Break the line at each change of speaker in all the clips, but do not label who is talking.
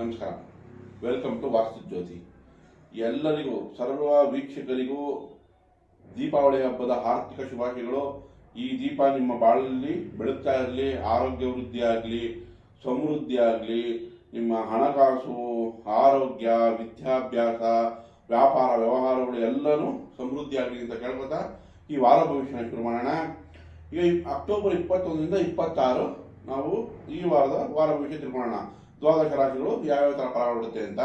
ನಮಸ್ಕಾರ. Welcome to ವಾಸ್ತು ಜ್ಯೋತಿ ಎಲ್ಲರಿಗೂ, ಸರ್ವ ವೀಕ್ಷಕರಿಗೂ ದೀಪಾವಳಿ ಹಬ್ಬದ ಆರ್ಥಿಕ ಶುಭಾಶಯಗಳು. ಈ ದೀಪ ನಿಮ್ಮ ಬಾಳಲ್ಲಿ ಬೆಳಗ್ತಾ ಇರಲಿ, ಆರೋಗ್ಯ ವೃದ್ಧಿ ಆಗಲಿ, ಸಮೃದ್ಧಿ ಆಗಲಿ, ನಿಮ್ಮ ಹಣಕಾಸು, ಆರೋಗ್ಯ, ವಿದ್ಯಾಭ್ಯಾಸ, ವ್ಯಾಪಾರ, ವ್ಯವಹಾರಗಳು ಎಲ್ಲನೂ ಸಮೃದ್ಧಿ ಆಗಲಿ ಅಂತ ಕೇಳ್ಕೊತಾ ಈ ವಾರ ಭವಿಷ್ಯನ ಶುರು ಮಾಡೋಣ. ಈಗ ಅಕ್ಟೋಬರ್ ಇಪ್ಪತ್ತೊಂದರಿಂದ ಇಪ್ಪತ್ತಾರು ನಾವು ಈ ವಾರದ ವಾರ ಭವಿಷ್ಯ ತಿಳ್ಕೊಳ್ಳೋಣ ದ್ವಾದಶ ರಾಶಿಗಳು ಯಾವ್ಯಾವ ಥರ ಫಲ ಕೊಡುತ್ತೆ ಅಂತ.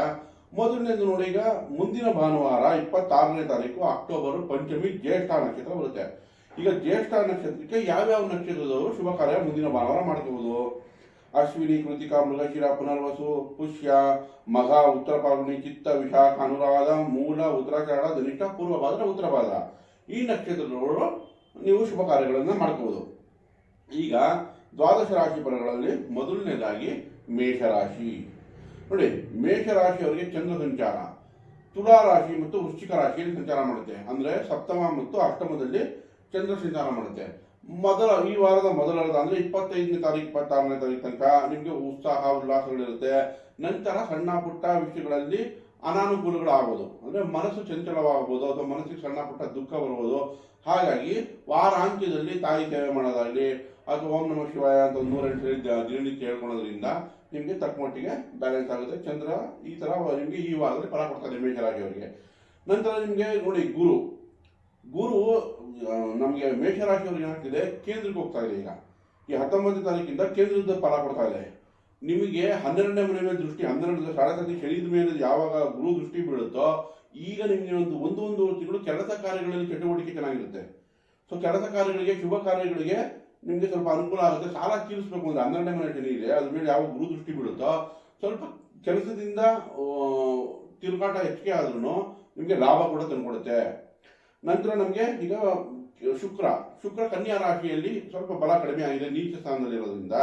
ಮೊದಲನೇದು ನೋಡಿ ಈಗ ಮುಂದಿನ ಭಾನುವಾರ ಇಪ್ಪತ್ತಾರನೇ ತಾರೀಕು ಅಕ್ಟೋಬರ್ ಪಂಚಮಿ ಜ್ಯೇಷ್ಠ ನಕ್ಷತ್ರ ಬರುತ್ತೆ. ಈಗ ಜ್ಯೇಷ್ಠ ನಕ್ಷತ್ರಕ್ಕೆ ಯಾವ್ಯಾವ ನಕ್ಷತ್ರದವರು ಶುಭ ಕಾರ್ಯ ಮುಂದಿನ ಭಾನುವಾರ ಮಾಡ್ಕೋಬಹುದು ಅಶ್ವಿನಿ, ಕೃತಿಕಾ, ಮೃಗಶಿರ, ಪುನರ್ವಸು, ಪುಷ್ಯ ಮಗ ಉತ್ತರ ಪಾಲ್ಗುಣಿ ಚಿತ್ತ ವಿಶಾಖ ಅನುರಾಧ, ಮೂಲ ಉತ್ತರಾಚಾರ ಧನಿಷ್ಠ ಪೂರ್ವ ಭಾದ್ರ ಉತ್ತರ ಭಾದ್ರ ಈ ನಕ್ಷತ್ರದವರು ನೀವು ಶುಭ ಕಾರ್ಯಗಳನ್ನು ಮಾಡ್ಕೋಬಹುದು ಈಗ ದ್ವಾದಶ ರಾಶಿ ಫಲಗಳಲ್ಲಿ ಮೊದಲನೇದಾಗಿ ಮೇಷರಾಶಿ. ನೋಡಿ, ಮೇಷರಾಶಿಯವರಿಗೆ ಚಂದ್ರ ಸಂಚಾರ, ತುಲಾ ರಾಶಿ ಮತ್ತು ವೃಶ್ಚಿಕ ರಾಶಿಯಲ್ಲಿ ಸಂಚಾರ ಮಾಡುತ್ತೆ. ಅಂದ್ರೆ ಸಪ್ತಮ ಮತ್ತು ಅಷ್ಟಮದಲ್ಲಿ ಚಂದ್ರ ಸಂಚಾರ ಮಾಡುತ್ತೆ. ಮೊದಲ, ಈ ವಾರದ ಮೊದಲ ಅಂದರೆ ಇಪ್ಪತ್ತೈದನೇ ತಾರೀಕು, ಇಪ್ಪತ್ತಾರನೇ ತಾರೀಕು ತನಕ ನಿಮಗೆ ಉತ್ಸಾಹ, ಉಲ್ಲಾಸಗಳಿರುತ್ತೆ. ನಂತರ ಸಣ್ಣ ಪುಟ್ಟ ವಿಷಯಗಳಲ್ಲಿ ಅನಾನುಕೂಲಗಳಾಗ್ಬೋದು ಅಂದ್ರೆ ಮನಸ್ಸು ಚಂಚಲವಾಗಬಹುದು ಅಥವಾ ಮನಸ್ಸಿಗೆ ಸಣ್ಣ ಪುಟ್ಟ ದುಃಖ ಬರ್ಬೋದು ಹಾಗಾಗಿ ವಾರಾಂತ್ಯದಲ್ಲಿ ತಾಯಿ ಸೇವೆ ಮಾಡೋದಾಗಲಿ ಅಥವಾ ಓಂ ನಮ ಶಿವಾಯ ಅಂತ ಒಂದು ನೂರೆಂಟು ಸರಿ ದಿನನಿತ್ಯ ಹೇಳ್ಕೊಳೋದ್ರಿಂದ ನಿಮಗೆ ತಕ್ಕಮಟ್ಟಿಗೆ ಬ್ಯಾಲೆನ್ಸ್ ಆಗುತ್ತೆ. ಚಂದ್ರ ಈ ತರ ನಿಮಗೆ ಈ ವಾರದಲ್ಲಿ ಫಲ ಕೊಡ್ತಾರೆ ಅವರಿಗೆ. ನಂತರ ನಿಮಗೆ ನೋಡಿ ಗುರು. ಗುರು ನಮಗೆ ಮೇಷರಾಶಿಯವ್ರಿಗೆ ಏನಾಗ್ತಿದೆ? ಕೇಂದ್ರಕ್ಕೆ ಹೋಗ್ತಾ ಇದೆ ಈಗ. ಈ ಹತ್ತೊಂಬತ್ತನೇ ತಾರೀಕಿಂದ ಕೇಂದ್ರದ ಫಲ ಕೊಡ್ತಾ ಇದೆ. ನಿಮಗೆ ಹನ್ನೆರಡನೇ ಮನೆ ಮೇಲೆ ದೃಷ್ಟಿ, ಹನ್ನೆರಡು ಸರಸ್ವತಿ ಶನಿದ ಮೇಲೆ ಯಾವಾಗ ಗುರು ದೃಷ್ಟಿ ಬೀಳುತ್ತೋ, ಈಗ ನಿಮಗೆ ಒಂದು ಒಂದು ಒಂದು ತಿಂಗಳು ಕೆಲಸ ಕಾರ್ಯಗಳಲ್ಲಿ ಚಟುವಟಿಕೆ ಚೆನ್ನಾಗಿರುತ್ತೆ. ಸೊ ಕೆಲಸ ಕಾರ್ಯಗಳಿಗೆ, ಶುಭ ಕಾರ್ಯಗಳಿಗೆ ನಿಮಗೆ ಸ್ವಲ್ಪ ಅನುಕೂಲ ಆಗುತ್ತೆ. ಸಾಲ ತೀರಿಸಬೇಕು ಅಂದ್ರೆ ಹನ್ನೆರಡನೇ ಮನೆ ಶನಿ ಇದೆ, ಅದ್ರ ಮೇಲೆ ಯಾವ ಗುರು ದೃಷ್ಟಿ ಬೀಳುತ್ತೋ, ಸ್ವಲ್ಪ ಕೆಲಸದಿಂದ ತಿರುಗಾಟ ಹೆಚ್ಚಿಗೆ ಆದ್ರೂ ನಿಮಗೆ ಲಾಭ ಕೂಡ ತಂದುಕೊಡುತ್ತೆ. ನಂತರ ನಮಗೆ ಈಗ ಶುಕ್ರ ಶುಕ್ರ ಕನ್ಯಾ ರಾಶಿಯಲ್ಲಿ ಸ್ವಲ್ಪ ಬಲ ಕಡಿಮೆ ಆಗಿದೆ, ನೀಚ ಸ್ಥಾನದಲ್ಲಿರೋದ್ರಿಂದ.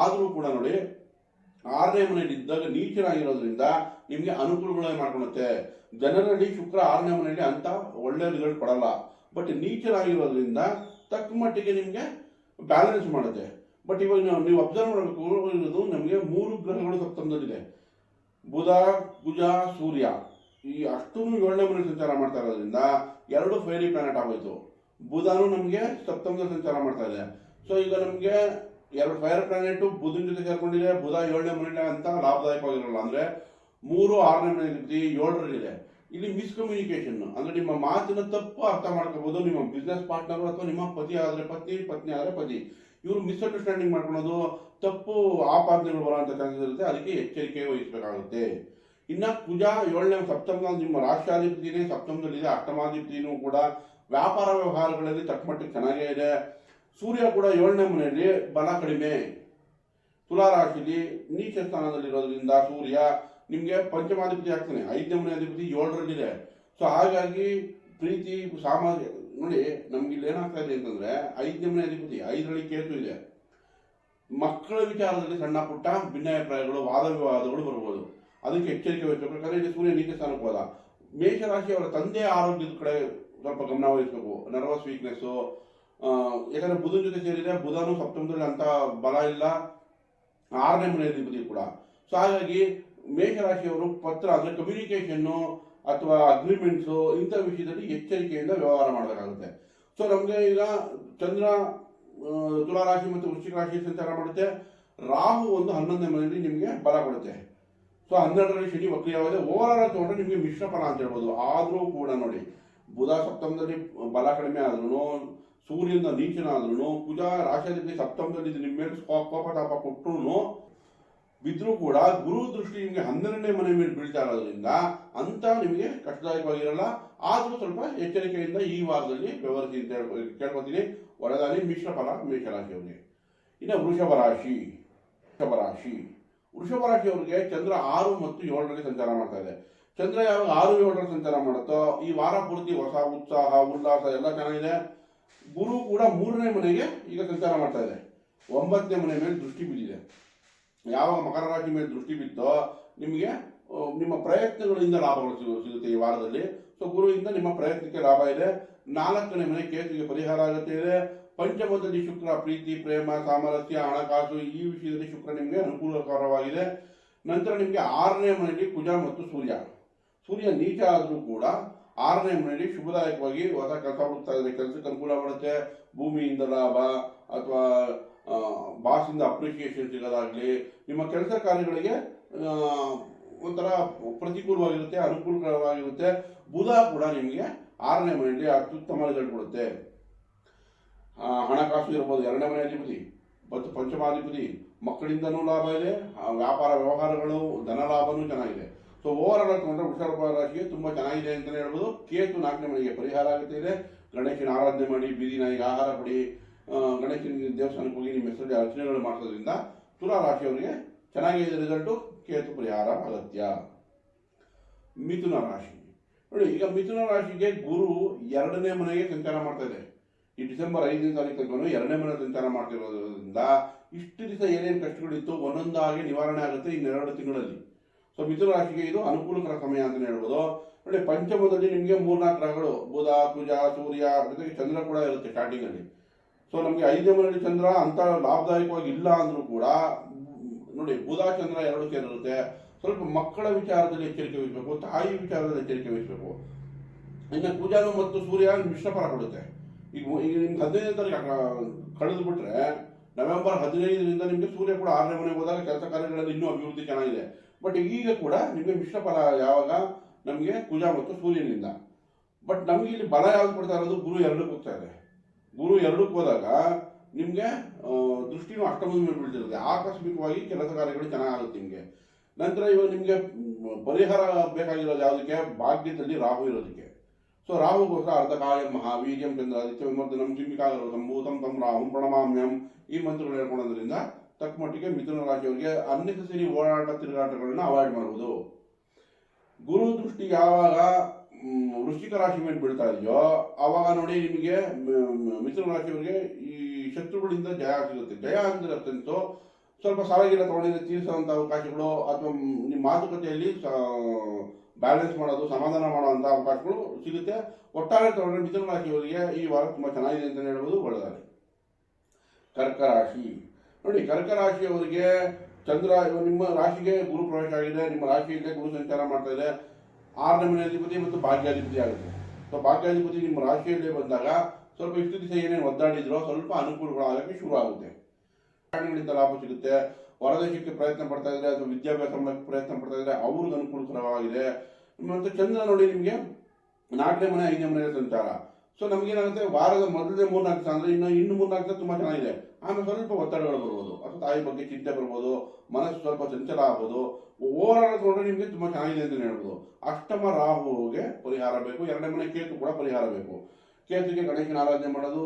ಆದರೂ ಕೂಡ ನೋಡಿ ಆರನೇ ಮನೆಯಲ್ಲಿ ಇದ್ದಾಗ ನೀಚನಾಗಿರೋದ್ರಿಂದ ನಿಮಗೆ ಅನುಕೂಲಗಳೇ ಮಾಡ್ಕೊಳುತ್ತೆ. ಜನರಲ್ಲಿ ಶುಕ್ರ ಆರನೇ ಮನೆಯಲ್ಲಿ ಅಂತ ಒಳ್ಳೆ ರಿಸಲ್ಟ್ ಕೊಡಲ್ಲ. ಬಟ್ ನೀಚನಾಗಿರೋದ್ರಿಂದ ತಕ್ಕ ಮಟ್ಟಿಗೆ ನಿಮಗೆ ಬ್ಯಾಲೆನ್ಸ್ ಮಾಡುತ್ತೆ. ಬಟ್ ಇವಾಗ ನಾವು, ನೀವು ಅಬ್ಸರ್ವ್ ಮಾಡಬೇಕು, ಇರೋದು ನಮಗೆ ಮೂರು ಗ್ರಹಗಳು ಸಪ್ತಮದಲ್ಲಿದೆ. ಬುಧ, ಕುಜ, ಸೂರ್ಯ. ಈ ಅಷ್ಟೂ ಏಳನೇ ಮನೆ ಸಂಚಾರ ಮಾಡ್ತಾ ಇರೋದ್ರಿಂದ ಎರಡು ಫೈರಿ ಪ್ಲಾನೆಟ್ ಆಗೋಯ್ತು. ಬುಧನು ನಮಗೆ ಸಪ್ತಮದಲ್ಲಿ ಸಂಚಾರ ಮಾಡ್ತಾ ಇದೆ. ಸೊ ಈಗ ನಮಗೆ ಎರಡು ಫೈರ್ ಪ್ಲಾನೆಟ್ ಬುಧನ ಜೊತೆ ಸೇರ್ಕೊಂಡಿದೆ. ಬುಧ ಏಳನೇ ಮನೆ ಅಂತ ಲಾಭದಾಯಕವಾಗಿರಲ್ಲ. ಅಂದ್ರೆ ಮೂರು, ಆರನೇ ಮನೆ ಅಧಿಪತಿ ಏಳರಲ್ಲಿದೆ. ಇಲ್ಲಿ ಮಿಸ್ಕಮ್ಯುನಿಕೇಶನ್ ಅಂದ್ರೆ ನಿಮ್ಮ ಮಾತಿನ ತಪ್ಪು ಅರ್ಥ ಮಾಡ್ಕೋಬಹುದು ನಿಮ್ಮ ಬಿಸ್ನೆಸ್ ಪಾರ್ಟ್ನರ್ ಅಥವಾ ನಿಮ್ಮ ಪತಿ ಆದ್ರೆ ಪತ್ನಿ ಪತ್ನಿ ಆದ್ರೆ ಪತಿ. ಇವರು ಮಿಸ್ಅಂಡರ್ಸ್ಟ್ಯಾಂಡಿಂಗ್ ಮಾಡ್ಕೊಳೋದು ತಪ್ಪು ಆಪಾದನೆಗಳು ಬರುವಂತ ಚಾನ್ಸಸ್ ಇರುತ್ತೆ. ಅದಕ್ಕೆ ಎಚ್ಚರಿಕೆ ವಹಿಸಬೇಕಾಗುತ್ತೆ. ಇನ್ನ ಕುಜ ಏಳನೇ ಸಪ್ತಮ ನಿಮ್ಮ ರಾಷ್ಟ್ರಾಧಿಪತಿನೇ, ಸಪ್ತಮದಲ್ಲಿದೆ. ಅಷ್ಟಮಾಧಿಪತಿನೂ ಕೂಡ ವ್ಯಾಪಾರ ವ್ಯವಹಾರಗಳಲ್ಲಿ ತಕ್ಕಮಟ್ಟಿಗೆ ಚೆನ್ನಾಗೇ ಇದೆ. ಸೂರ್ಯ ಕೂಡ ಏಳನೇ ಮನೆಯಲ್ಲಿ ಬಲ ಕಡಿಮೆ. ತುಲಾ ರಾಶಿಲಿ ನೀಚ ಸ್ಥಾನದಲ್ಲಿರೋದ್ರಿಂದ ಸೂರ್ಯ ನಿಮಗೆ ಪಂಚಮಾಧಿಪತಿ ಆಗ್ತಾನೆ. ಐದನೇ ಮನೆ ಅಧಿಪತಿ ಏಳರಲ್ಲಿದೆ. ಸೊ ಹಾಗಾಗಿ ಪ್ರೀತಿ ಸಾಮಾಜಿಕ ನೋಡಿ, ನಮ್ಗೆ ಇಲ್ಲಿ ಏನಾಗ್ತಾ ಇದೆ ಅಂತಂದ್ರೆ ಐದನೇ ಮನೆ ಅಧಿಪತಿ ಐದರಲ್ಲಿ ಕೇತು ಇದೆ. ಮಕ್ಕಳ ವಿಚಾರದಲ್ಲಿ ಸಣ್ಣ ಪುಟ್ಟ ಭಿನ್ನಾಭಿಪ್ರಾಯಗಳು, ವಾದ ವಿವಾದಗಳು ಬರ್ಬೋದು. ಅದಕ್ಕೆ ಎಚ್ಚರಿಕೆ ವಹಿಸಬೇಕು. ಯಾಕಂದ್ರೆ ಇಲ್ಲಿ ಸೂರ್ಯ ನೀಚ ಸ್ಥಾನಕ್ಕೆ ಹೋದ. ಮೇಷರಾಶಿಯವರ ತಂದೆ ಆರೋಗ್ಯದ ಕಡೆ ಸ್ವಲ್ಪ ಗಮನ ವಹಿಸಬೇಕು. ನರ್ವಸ್ ವೀಕ್ನೆಸ್ಸು ಯಾಕಂದ್ರೆ ಬುಧನ ಜೊತೆ ಸೇರಿದೆ ಬುಧನು ಸಪ್ತಮದಲ್ಲಿ ಅಂತ ಬಲ ಇಲ್ಲ, ಆರನೇ ಮನೆ ಅಧಿಪತಿ ಕೂಡ. ಸೊ ಹಾಗಾಗಿ ಮೇಷರಾಶಿಯವರು ಪತ್ರ, ಅಂದ್ರೆ ಕಮ್ಯುನಿಕೇಷನ್ನು ಅಥವಾ ಅಗ್ರಿಮೆಂಟ್ಸು ಇಂಥ ವಿಷಯದಲ್ಲಿ ಎಚ್ಚರಿಕೆಯಿಂದ ವ್ಯವಹಾರ ಮಾಡಬೇಕಾಗುತ್ತೆ. ಸೊ ನಮಗೆ ಈಗ ಚಂದ್ರ ತುಲಾರಾಶಿ ತುಲಾ ರಾಶಿ ಮತ್ತು ವೃಶ್ಚಿಕ ರಾಶಿ ಸಂಚಾರ ಮಾಡುತ್ತೆ. ರಾಹು ಒಂದು ಹನ್ನೊಂದನೇ ಮನೆಯಲ್ಲಿ ನಿಮಗೆ ಬಲ ಕೊಡುತ್ತೆ. ಸೊ ಹನ್ನೆರಡರಲ್ಲಿ ಶನಿ ವಕ್ರಿಯವಾಗಿದೆ ಓವರ್ ಆಲ್ ನೋಡ್ರೆ ನಿಮಗೆ ಮಿಶ್ರ ಫಲ ಅಂತ ಹೇಳ್ಬೋದು. ಆದರೂ ಕೂಡ ನೋಡಿ, ಬುಧ ಸಪ್ತಮದಲ್ಲಿ ಬಲ ಕಡಿಮೆ ಆದ್ರೂ ಸೂರ್ಯನ ನೀಚನಾದ್ರೂ ಕುಜ ರಾಶಿಯಲ್ಲಿ ಸಪ್ತಮದಲ್ಲಿ ನಿಮ್ಮ ಮೇಲೆ ಕೋಪ ತಾಪ ಕೊಟ್ಟರು ಬಿದ್ದರೂ ಕೂಡ ಗುರು ದೃಷ್ಟಿ ನಿಮಗೆ ಹನ್ನೆರಡನೇ ಮನೆ ಮೇಲೆ ಬೀಳ್ತಾ ಇರೋದ್ರಿಂದ ಅಂತ ನಿಮಗೆ ಕಷ್ಟದಾಯಕವಾಗಿರಲ್ಲ. ಆದರೂ ಸ್ವಲ್ಪ ಎಚ್ಚರಿಕೆಯಿಂದ ಈ ವಾರದಲ್ಲಿ ವ್ಯವಹರಿಸಿ ಅಂತ ಕೇಳ್ಕೊತೀನಿ. ಒಳಗಾಗಿ ಮಿಶ್ರ ಫಲ ಮೇಷರಾಶಿಯವರಿಗೆ. ಇನ್ನು ವೃಷಭ ರಾಶಿ ವೃಷಭ ರಾಶಿ. ವೃಷಭ ರಾಶಿಯವರಿಗೆ ಚಂದ್ರ ಆರು ಮತ್ತು ಏಳರಲ್ಲಿ ಸಂಚಾರ ಮಾಡ್ತಾ ಇದೆ. ಚಂದ್ರ ಯಾವಾಗ ಆರು, ಏಳರಲ್ಲಿ ಸಂಚಾರ ಮಾಡುತ್ತೋ, ಈ ವಾರ ಪೂರ್ತಿ ಹೊಸ ಉತ್ಸಾಹ, ಉಲ್ಲಾಸ ಎಲ್ಲ ಚೆನ್ನಾಗಿದೆ. ಗುರು ಕೂಡ ಮೂರನೇ ಮನೆಗೆ ಈಗ ಸಂಚಾರ ಮಾಡ್ತಾ ಇದೆ. ಒಂಬತ್ತನೇ ಮನೆ ಮೇಲೆ ದೃಷ್ಟಿ ಬಿದ್ದಿದೆ. ಯಾವಾಗ ಮಕರ ರಾಶಿ ಮೇಲೆ ದೃಷ್ಟಿ ಬಿತ್ತೋ, ನಿಮಗೆ ನಿಮ್ಮ ಪ್ರಯತ್ನಗಳಿಂದ ಲಾಭಗಳು ಸಿಗುತ್ತೆ ಈ ವಾರದಲ್ಲಿ. ಸೊ ಗುರುವಿಂದ ನಿಮ್ಮ ಪ್ರಯತ್ನಕ್ಕೆ ಲಾಭ ಇದೆ. ನಾಲ್ಕನೇ ಮನೆ ಕೇಸಿಗೆ ಪರಿಹಾರ ಆಗುತ್ತೆ ಇದೆ. ಪಂಚಮದಲ್ಲಿ ಶುಕ್ರ, ಪ್ರೀತಿ, ಪ್ರೇಮ, ಸಾಮರಸ್ಯ, ಹಣಕಾಸು, ಈ ವಿಷಯದಲ್ಲಿ ಶುಕ್ರ ನಿಮಗೆ ಅನುಕೂಲಕರವಾಗಿದೆ. ನಂತರ ನಿಮಗೆ ಆರನೇ ಮನೆಯಲ್ಲಿ ಕುಜ ಮತ್ತು ಸೂರ್ಯ. ಸೂರ್ಯ ನೀಚ ಆದರೂ ಕೂಡ ಆರನೇ ಮನೆಯಲ್ಲಿ ಶುಭದಾಯಕವಾಗಿ ಹೊಸ ಕೆಲಸ ಹುಡುಕ್ತಾ ಇದ್ದಾರೆ. ಕೆಲಸಕ್ಕೆ ಅನುಕೂಲ ಮಾಡುತ್ತೆ. ಭೂಮಿಯಿಂದ ಲಾಭ ಅಥವಾ ಬಾಸಿಂದ ಅಪ್ರಿಷಿಯೇಷನ್ ಸಿಗೋದಾಗಲಿ, ನಿಮ್ಮ ಕೆಲಸ ಕಾರ್ಯಗಳಿಗೆ ಒಂಥರ ಪ್ರತಿಕೂಲವಾಗಿರುತ್ತೆ, ಅನುಕೂಲಕರವಾಗಿರುತ್ತೆ. ಬುಧ ಕೂಡ ನಿಮಗೆ ಆರನೇ ಮನೆಯಲ್ಲಿ ಅತ್ಯುತ್ತಮ ರಿಸಲ್ಟ್ ಕೊಡುತ್ತೆ. ಹಣಕಾಸು ಇರ್ಬೋದು. ಎರಡನೇ ಮನೆ ಅಧಿಪತಿ, ಮತ್ತು ಪಂಚಮಾಧಿಪತಿ, ಮಕ್ಕಳಿಂದನೂ ಲಾಭ ಇದೆ. ವ್ಯಾಪಾರ ವ್ಯವಹಾರಗಳು, ಧನ ಲಾಭನೂ ಚೆನ್ನಾಗಿದೆ. ಸೊ ಓವರ್ ಆಲ್ ವೃಷಭ ರಾಶಿಗೆ ತುಂಬಾ ಚೆನ್ನಾಗಿದೆ ಅಂತಲೇ ಹೇಳ್ಬೋದು. ಕೇತು ನಾಲ್ಕನೇ ಮನೆಗೆ ಪರಿಹಾರ ಆಗುತ್ತೆ ಇದೆ. ಗಣೇಶನ ಆರಾಧನೆ ಮಾಡಿ ಬೀದಿ ನಾಯಿಗೆ ಆಹಾರ ಆ, ಗಣೇಶನ ದೇವಸ್ಥಾನಕ್ಕೆ ಹೋಗಿ ನಿಮ್ಮ ಹೆಸರಲ್ಲಿ ಅರ್ಚನೆಗಳು ಮಾಡಿಸೋದ್ರಿಂದ ತುಲಾ ರಾಶಿಯವರಿಗೆ ಚೆನ್ನಾಗಿದೆ ರಿಸಲ್ಟು ಕೇತು ಪರಿಹಾರ ಅಗತ್ಯ. ಮಿಥುನ ರಾಶಿ. ನೋಡಿ ಈಗ ಮಿಥುನ ರಾಶಿಗೆ ಗುರು ಎರಡನೇ ಮನೆಗೆ ಸಂಚಾರ ಮಾಡ್ತಾ ಇದೆ. ಈ ಡಿಸೆಂಬರ್ ಐದನೇ ತಾರೀಕು ತನಕ ಎರಡನೇ ಮನೆ ಸಂಚಾರ ಮಾಡ್ತಿರೋದ್ರಿಂದ ಇಷ್ಟು ದಿವಸ ಏನೇನು ಕಷ್ಟಗಳಿತ್ತು ಒಂದೊಂದಾಗಿ ನಿವಾರಣೆ ಆಗುತ್ತೆ ಇನ್ನೆರಡು ತಿಂಗಳಲ್ಲಿ. ಸೊ ಮಿಥುನ ರಾಶಿಗೆ ಇದು ಅನುಕೂಲಕರ ಸಮಯ ಅಂತಲೇ ಹೇಳ್ಬೋದು. ನೋಡಿ, ಪಂಚಮದಲ್ಲಿ ನಿಮಗೆ ಮೂರ್ನಾಲ್ಕು ಗ್ರಹಗಳು. ಬುಧ, ಕುಜ, ಸೂರ್ಯ, ಜೊತೆಗೆ ಚಂದ್ರ ಕೂಡ ಇರುತ್ತೆ ಸ್ಟಾರ್ಟಿಂಗ್ ಅಲ್ಲಿ. ಸೊ ನಮಗೆ ಐದನೇ ಮನೆಯಲ್ಲಿ ಚಂದ್ರ ಅಂತ ಲಾಭದಾಯಕವಾಗಿ ಇಲ್ಲ ಅಂದ್ರೂ ಕೂಡ, ನೋಡಿ, ಬುಧ, ಚಂದ್ರ ಎರಡು ಸೇರಿರುತ್ತೆ. ಸ್ವಲ್ಪ ಮಕ್ಕಳ ವಿಚಾರದಲ್ಲಿ ಎಚ್ಚರಿಕೆ ವಹಿಸಬೇಕು, ತಾಯಿ ವಿಚಾರದಲ್ಲಿ ಎಚ್ಚರಿಕೆ ವಹಿಸಬೇಕು. ಇನ್ನು ಕುಜಾನು ಮತ್ತು ಸೂರ್ಯ ಮಿಶ್ರ ಫಲ ಕೊಡುತ್ತೆ. ಈಗ ಈಗ ನಿಮ್ಗೆ ಹದಿನೈದನೇ ತಾರೀಕು ಕಳೆದು ಬಿಟ್ರೆ ನವೆಂಬರ್ ಹದಿನೈದರಿಂದ ನಿಮಗೆ ಸೂರ್ಯ ಕೂಡ ಆರನೇ ಮನೆಗೆ ಹೋದಾಗ ಕೆಲಸ ಕಾರ್ಯಗಳಲ್ಲಿ ಇನ್ನೂ ಅಭಿವೃದ್ಧಿ ಚೆನ್ನಾಗಿದೆ. ಬಟ್ ಈಗ ಕೂಡ ನಿಮಗೆ ಮಿಶ್ರ ಫಲ ಯಾವಾಗ? ನಮಗೆ ಕುಜ ಮತ್ತು ಸೂರ್ಯನಿಂದ. ಬಟ್ ನಮಗೆ ಇಲ್ಲಿ ಬಲ ಯಾವ್ದು ಕೊಡ್ತಾ ಇರೋದು? ಗುರು ಎರಡಕ್ಕೆ ಹೋಗ್ತಾ ಇದೆ. ಗುರು ಎರಡಕ್ಕೆ ಹೋದಾಗ ನಿಮಗೆ ದೃಷ್ಟಿನೂ ಅಷ್ಟಮದ ಮೇಲೆ ಬೀಳ್ತಿರುತ್ತೆ. ಆಕಸ್ಮಿಕವಾಗಿ ಕೆಲಸ ಕಾರ್ಯಗಳು ಚೆನ್ನಾಗುತ್ತೆ ನಿಮಗೆ. ನಂತರ ಇವಾಗ ನಿಮಗೆ ಪರಿಹಾರ ಬೇಕಾಗಿರೋದು ಯಾವುದಕ್ಕೆ? ಭಾಗ್ಯದಲ್ಲಿ ರಾಹು ಇರೋದಕ್ಕೆ. ಸೊ ರಾಹುಗೋಸ್ಕರ ಅರ್ಧಕಾಯ ಮಹಾವೀರ್ಯಂ ಚಂದ್ರ ಆದಿತ್ಯ ವಿಮರ್ದನಂ ಸಿಂಹಿಕಾಗರ ಸಂಭೂತಂ ತಂ ರಾಹುಂ ಪ್ರಣಮಾಮ್ಯಂ ಈ ಮಂತ್ರಗಳು ಹೇಳ್ಕೊಳ್ಳೋದ್ರಿಂದ ತಕ್ಕ ಮಟ್ಟಿಗೆ ಮಿಥುನ ರಾಶಿಯವರಿಗೆ ಅನ್ನೆಸರಿ ಓಡಾಟ ತಿರುಗಾಟಗಳನ್ನ ಅವಾಯ್ಡ್ ಮಾಡುವುದು ಗುರು ದೃಷ್ಟಿ ಯಾವಾಗ ವೃಶ್ಚಿಕ ರಾಶಿ ಮೇಲೆ ಬೀಳ್ತಾ ಇದೆಯೋ, ಅವಾಗ ನೋಡಿ ನಿಮಗೆ ಮಿಥುನ ರಾಶಿಯವರಿಗೆ ಈ ಶತ್ರುಗಳಿಂದ ಜಯ ಸಿಗುತ್ತೆ. ಜಯ ಅಂದ್ರೆ ಅತ್ಯಂತ ಸ್ವಲ್ಪ ಸಾಲಗಿಲ್ಲ ತಗೊಂಡಿದ್ರೆ ತೀರಿಸುವಂತ ಅವಕಾಶಗಳು ಅಥವಾ ನಿಮ್ಮ ಮಾತುಕತೆಯಲ್ಲಿ ಬ್ಯಾಲೆನ್ಸ್ ಮಾಡೋದು, ಸಮಾಧಾನ ಮಾಡುವಂಥ ಅವಕಾಶಗಳು ಸಿಗುತ್ತೆ. ಒಟ್ಟಾರೆ ತಗೊಂಡ್ರೆ ಮಿಥುನ ರಾಶಿಯವರಿಗೆ ಈ ವಾರ ತುಂಬಾ ಚೆನ್ನಾಗಿದೆ ಅಂತ ಹೇಳ್ಬೋದು. ಒಳ್ಳೆದಾರೆ ಕರ್ಕ ರಾಶಿ. ನೋಡಿ ಕರ್ಕ ರಾಶಿಯವರಿಗೆ ಚಂದ್ರ ನಿಮ್ಮ ರಾಶಿಗೆ ಗುರು ಪ್ರವೇಶ ಆಗಿದೆ, ನಿಮ್ಮ ರಾಶಿಯಲ್ಲೇ ಗುರು ಸಂಚಾರ ಮಾಡ್ತಾ ಇದೆ. ಮನೆ ಅಧಿಪತಿ ಮತ್ತು ಭಾಗ್ಯಾಧಿಪತಿ ಆಗುತ್ತೆ. ಸೊ ಭಾಗ್ಯಾಧಿಪತಿ ನಿಮ್ಮ ರಾಶಿಯಲ್ಲೇ ಬಂದಾಗ ಸ್ವಲ್ಪ ಇಷ್ಟು ದಿವಸ ಏನೇನು ಒದ್ದಾಡಿದ್ರೋ ಸ್ವಲ್ಪ ಅನುಕೂಲಗಳಾಗಕ್ಕೆ ಶುರು ಆಗುತ್ತೆ. ಕಾರಣಗಳಿಂದ ಲಾಭ ಸಿಗುತ್ತೆ? ಹೊರದೇಶಕ್ಕೆ ಪ್ರಯತ್ನ ಪಡ್ತಾ ಇದ್ರೆ ಅಥವಾ ವಿದ್ಯಾಭ್ಯಾಸ ಮಾಡಕ್ಕೆ ಪ್ರಯತ್ನ ಪಡ್ತಾ ಇದ್ರೆ ಅವ್ರಿಗೆ ಅನುಕೂಲಕರವಾಗಿದೆ. ಮತ್ತು ಚಂದ್ರ ನೋಡಿ ನಿಮಗೆ ನಾಲ್ಕನೇ ಮನೆ, ಐದನೇ ಮನೆ ಸಂಚಾರ. ಸೊ ನಮಗೇನಾಗುತ್ತೆ ವಾರದ ಮೊದಲನೇ ಮೂರ್ನಾಲ್ಕು ನಾಲ್ಕು ಅಂದ್ರೆ ಇನ್ನು ಇನ್ನು ಮೂರ್ನಾಲ್ಕು ನಾಲ್ಕು ತುಂಬಾ ಚೆನ್ನಾಗಿದೆ. ಆಮೇಲೆ ಸ್ವಲ್ಪ ಒತ್ತಡಗಳು ಬರ್ಬೋದು. ಅಥವಾ ತಾಯಿ ಬಗ್ಗೆ ಚಿಂತೆ ಬರ್ಬೋದು. ಮನಸ್ಸು ಸ್ವಲ್ಪ ಚಂಚಲ ಆಗ್ಬೋದು. ಓವರ್ ಆಲ್ ನಿಮಗೆ ತುಂಬಾ ಚೆನ್ನಾಗಿದೆ ಅಂತ ಹೇಳ್ಬೋದು. ಅಷ್ಟಮ ರಾಹುಗೆ ಪರಿಹಾರ ಬೇಕು. ಎರಡನೇ ಮನೆ ಕೇತು ಕೂಡ ಪರಿಹಾರ ಬೇಕು. ಕೇತುಗೆ ಗಣೇಶನ ಆರಾಧನೆ ಮಾಡೋದು,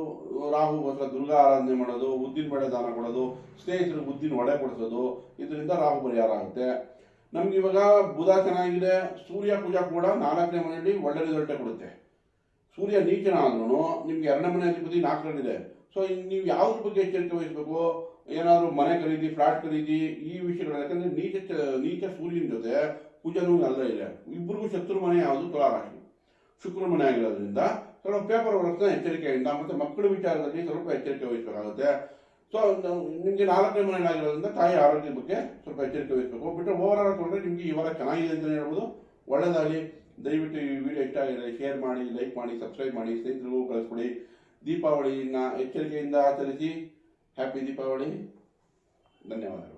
ರಾಹು ಅಥವಾ ದುರ್ಗಾ ಆರಾಧನೆ ಮಾಡೋದು ಉದ್ದಿನ ಬೆಳೆ ದಾನ ಕೊಡೋದು ಸ್ನೇಹಿತರಿಗೆ ಉದ್ದಿನ ಒಡೆ ಕೊಡಿಸೋದು, ಇದರಿಂದ ರಾಹು ಪರಿಹಾರ ಆಗುತ್ತೆ. ನಮ್ಗೆ ಇವಾಗ ಬುಧ ಚೆನ್ನಾಗಿದೆ. ಸೂರ್ಯ ಪೂಜಾ ಕೂಡ ನಾಲ್ಕನೇ ಮನೆಯಲ್ಲಿ ಒಳ್ಳೆ ರಿಸಲ್ಟೇ ಕೊಡುತ್ತೆ. ಸೂರ್ಯ ನೀಚನ ಆದ್ರೂ ನಿಮ್ಗೆ ಎರಡನೇ ಮನೆ ಅಧಿಪತಿ ನಾಲ್ಕರಲ್ಲಿದೆ. ಸೊ ನೀವು ಯಾವ್ದ್ರ ಬಗ್ಗೆ ಎಚ್ಚರಿಕೆ ವಹಿಸ್ಬೇಕು? ಏನಾದರೂ ಮನೆ ಖರೀದಿ ಫ್ಲಾಟ್ ಖರೀದಿ, ಈ ವಿಷಯಗಳು ಯಾಕಂದ್ರೆ ನೀಚ ನೀಚ ಸೂರ್ಯನ ಜೊತೆ ಕುಜನೂ ಎಲ್ಲ ಇದೆ. ಇಬ್ಬರಿಗೂ ಶತ್ರು ಮನೆ ಯಾವುದು? ತುಲಾರಾಶಿ ಶುಕ್ರ ಮನೆ ಆಗಿರೋದ್ರಿಂದ ಸ್ವಲ್ಪ ಪೇಪರ್ ವರ್ಕ್ನ ಎಚ್ಚರಿಕೆಯಿಂದ ಮತ್ತು ಮಕ್ಕಳ ವಿಚಾರದಲ್ಲಿ ಸ್ವಲ್ಪ ಎಚ್ಚರಿಕೆ ವಹಿಸಬೇಕಾಗುತ್ತೆ. ಸೊ ನಿಮಗೆ ನಾಲ್ಕನೇ ಮನೆ ಆಗಿರೋದ್ರಿಂದ ತಾಯಿ ಆರೋಗ್ಯದ ಬಗ್ಗೆ ಸ್ವಲ್ಪ ಎಚ್ಚರಿಕೆ ವಹಿಸಬೇಕು. ಬಿಟ್ಟರೆ ಓವರ್ ಆಲ್ ತಗೊಂಡ್ರೆ ನಿಮಗೆ ಇವಾಗ ಚೆನ್ನಾಗಿದೆ ಅಂತಲೇ ಹೇಳ್ಬೋದು. ಒಳ್ಳೆದಾಗಲಿ. ದಯವಿಟ್ಟು ಈ ವಿಡಿಯೋ ಇಷ್ಟ ಆಗಿದೆ ಶೇರ್ ಮಾಡಿ ಲೈಕ್ ಮಾಡಿ ಸಬ್ಸ್ಕ್ರೈಬ್ ಮಾಡಿ, ಸ್ನೇಹಿತರಿಗೂ ಕಳಿಸ್ಕೊಡಿ. ದೀಪಾವಳಿನ ಎಚ್ಚರಿಕೆಯಿಂದ ಆಚರಿಸಿ. ಹ್ಯಾಪಿ ದೀಪಾವಳಿ. ಧನ್ಯವಾದಗಳು.